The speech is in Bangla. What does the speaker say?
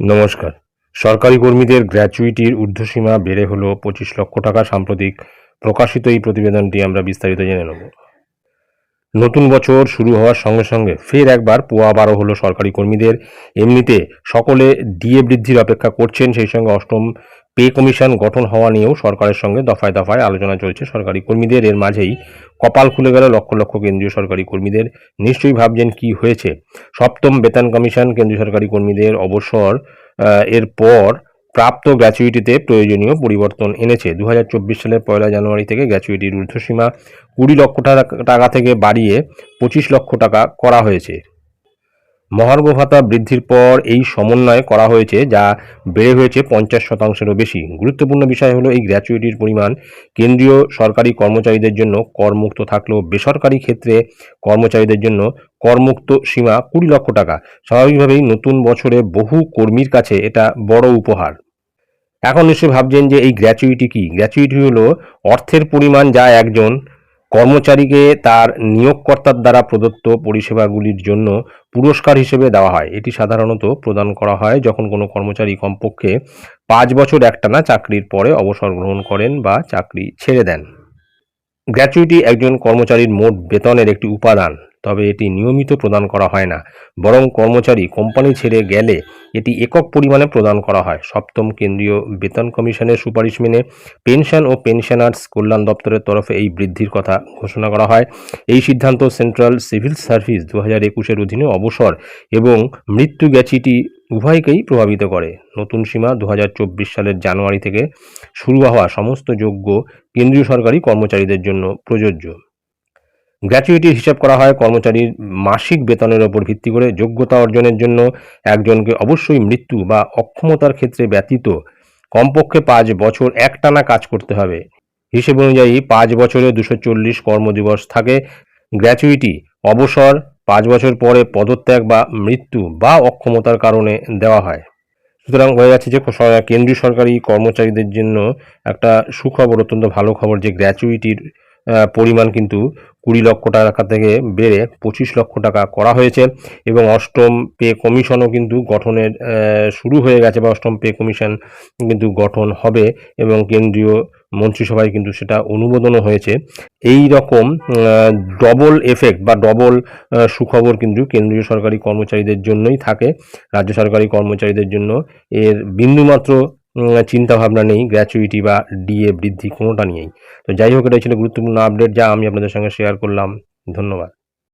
নমস্কার। সরকারি কর্মীদের গ্র্যাচুইটির ঊর্ধ্বসীমা বেড়ে হলো পঁচিশ লক্ষ টাকা সাম্প্রতিক প্রকাশিত এই প্রতিবেদনটি আমরা বিস্তারিত জেনে নেব। নতুন বছর শুরু হওয়ার সঙ্গে সঙ্গে ফের একবার পোয়া বারো হলো সরকারি কর্মীদের। এমনিতে সকলে ডিএ বৃদ্ধির অপেক্ষা করছেন, সেই সঙ্গে অষ্টম পে কমিশন গঠন হওয়া নিয়েও সরকারের সঙ্গে দফায় দফায় আলোচনা চলছে। সরকারি কর্মীদের এর মাঝেই কপাল খুলে গেল লক্ষ লক্ষ কেন্দ্রীয় সরকারি কর্মীদের। নিশ্চয়ই ভাবছেন কি হয়েছে? সপ্তম বেতন কমিশন কেন্দ্রীয় সরকারি কর্মীদের অবসর এর পর প্রাপ্ত গ্র্যাচুইটিতে প্রয়োজনীয় পরিবর্তন এনেছে। দু হাজার চব্বিশ সালের পয়লা জানুয়ারি থেকে গ্র্যাচুইটির ঊর্ধ্বসীমা কুড়ি লক্ষ টাকা- টাকা থেকে বাড়িয়ে পঁচিশ লক্ষ টাকা করা হয়েছে। মহার্ঘ ভাতা বৃদ্ধির পর এই সমন্বয় করা হয়েছে, যা বেড়ে হয়েছে পঞ্চাশ শতাংশেরও বেশি। গুরুত্বপূর্ণ বিষয় হলো এই গ্র্যাচুইটির পরিমাণ। কেন্দ্রীয় সরকারি কর্মচারীদের জন্য করমুক্ত থাকলেও বেসরকারি ক্ষেত্রে কর্মচারীদের জন্য করমুক্ত সীমা কুড়ি লক্ষ টাকা। স্বাভাবিকভাবেই নতুন বছরে বহু কর্মীর কাছে এটা বড় উপহার। এখন নিশ্চয়ই ভাবছেন যে এই গ্র্যাচুইটি কি? গ্র্যাচুইটি হলো অর্থের পরিমাণ যা একজন কর্মচারীকে তার নিয়োগকর্তার দ্বারা প্রদত্ত পরিষেবাগুলির জন্য পুরস্কার হিসেবে দেওয়া হয়। এটি সাধারণত প্রদান করা হয় যখন কোনো কর্মচারী কমপক্ষে পাঁচ বছর একটানা চাকরির পরে অবসর গ্রহণ করেন বা চাকরি ছেড়ে দেন। গ্র্যাচুইটি একজন কর্মচারীর মোট বেতনের একটি উপাদান। তবে এটি নিয়মিত প্রদান করা হয় না। বরং কর্মচারী কোম্পানি ছেড়ে গেলে এটি একক পরিমাণে প্রদান করা হয়। সপ্তম কেন্দ্রীয় বেতন কমিশনের সুপারিশ মেনে পেনশন ও পেনশনার্স কল্যাণ দপ্তরের তরফে এই বৃদ্ধির কথা ঘোষণা করা হয়। এই সিদ্ধান্ত সেন্ট্রাল সিভিল সার্ভিস দু হাজার একুশের অধীনে অবসর এবং মৃত্যু গ্যাচিটি উভয়কেই প্রভাবিত করে। নতুন সীমা দু হাজার চব্বিশ সালের জানুয়ারি থেকে শুরু হওয়া সমস্ত যোগ্য কেন্দ্রীয় সরকারি কর্মচারীদের জন্য প্রযোজ্য। গ্র্যাচুইটির হিসাব করা হয় কর্মচারীর মাসিক বেতনের ওপর ভিত্তি করে যোগ্যতা অর্জনের জন্য একজনকে অবশ্যই মৃত্যু বা অক্ষমতার ক্ষেত্রে ব্যতীত। কমপক্ষে পাঁচ বছর একটানা কাজ করতে হবে। হিসেব অনুযায়ী পাঁচ বছরে দুশো চল্লিশ কর্মদিবস থাকে। গ্র্যাচুইটি, অবসর, পাঁচ বছর পরে পদত্যাগ বা মৃত্যু বা অক্ষমতার কারণে দেওয়া হয়। সুতরাং হয়ে যাচ্ছে যে কেন্দ্রীয় সরকারি কর্মচারীদের জন্য একটা সুখবর, অত্যন্ত ভালো খবর যে গ্র্যাচুইটির পরিমাণ কিন্তু কুড়ি লক্ষ টাকা থেকে বেড়ে পঁচিশ লক্ষ টাকা করা হয়েছে এবং অষ্টম পে কমিশনও কিন্তু গঠনের শুরু হয়ে গেছে বা অষ্টম পে কমিশন কিন্তু গঠন হবে এবং কেন্দ্রীয় মন্ত্রিসভায় কিন্তু সেটা অনুমোদনও হয়েছে। এই রকম ডবল এফেক্ট বা ডবল সুখবর কিন্তু কেন্দ্রীয় সরকারি কর্মচারীদের জন্যই থাকে। রাজ্য সরকারি কর্মচারীদের জন্য এর বিন্দুমাত্র চিন্তা ভাবনা নেই গ্র্যাচুইটি বা ডিএ বৃদ্ধি কোনোটা নিয়েই। তো যাই হোক, এটা ছিল গুরুত্বপূর্ণ আপডেট যা আমি আপনাদের সঙ্গে শেয়ার করলাম। ধন্যবাদ।